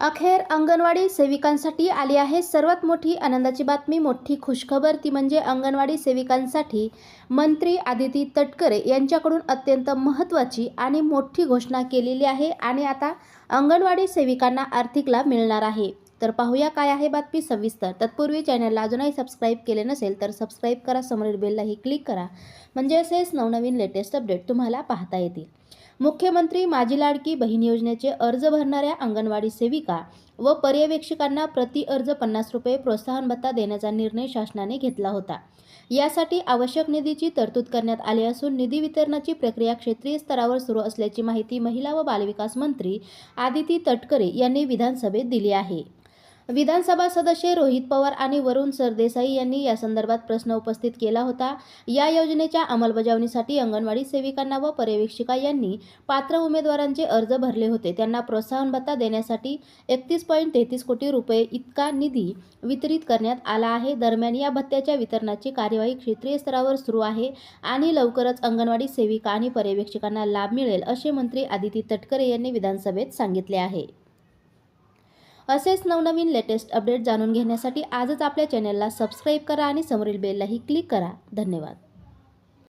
अखेर अंगणवाडी सेविकांसाठी आली आहे सर्वात मोठी आनंदाची बातमी मोठी खुशखबर. ती म्हणजे अंगणवाडी सेविकांसाठी मंत्री आदिती तटकरे यांच्याकडून अत्यंत महत्त्वाची आणि मोठी घोषणा केलेली आहे आणि आता अंगणवाडी सेविकांना आर्थिक लाभ मिळणार आहे. तर पाहूया काय आहे बातमी सविस्तर. तत्पूर्वी चॅनलला अजूनही सबस्क्राईब केले नसेल तर सबस्क्राईब करा समोरील बेललाही क्लिक करा. म्हणजे असेच नवनवीन लेटेस्ट अपडेट तुम्हाला पाहता येतील. मुख्यमंत्री माझी लाडकी बहीण योजनेचे अर्ज भरणाऱ्या अंगणवाडी सेविका व पर्यवेक्षकांना प्रति अर्ज पन्नास रुपये प्रोत्साहन भत्ता देण्याचा निर्णय शासनाने घेतला होता. यासाठी आवश्यक निधीची तरतूद करण्यात आली असून निधी वितरणाची प्रक्रिया क्षेत्रीय स्तरावर सुरू असल्याची माहिती महिला व बालविकास मंत्री आदिती तटकरे यांनी विधानसभेत दिली आहे. विधानसभा सदस्य रोहित पवार आणि वरुण सरदेसाई यांनी या संदर्भात प्रश्न उपस्थित केला होता. या योजनेच्या अंमलबजावणीसाठी अंगणवाडी सेविकांना व पर्यवेक्षिका यांनी पात्र उमेदवारांचे अर्ज भरले होते. त्यांना प्रोत्साहन भत्ता देण्यासाठी एकतीस पॉईंट तेहतीस कोटी रुपये इतका निधी वितरित करण्यात आला आहे. दरम्यान या भत्त्याच्या वितरणाची कार्यवाही क्षेत्रीय स्तरावर सुरू आहे आणि लवकरच अंगणवाडी सेविका आणि पर्यवेक्षकांना लाभ मिळेल असे मंत्री आदिती तटकरे यांनी विधानसभेत सांगितले आहे. असेच नवनवीन लेटेस्ट अपडेट जाणून घेण्यासाठी आजच आपल्या चॅनलला सबस्क्राईब करा आणि समोरील बेललाही क्लिक करा. धन्यवाद.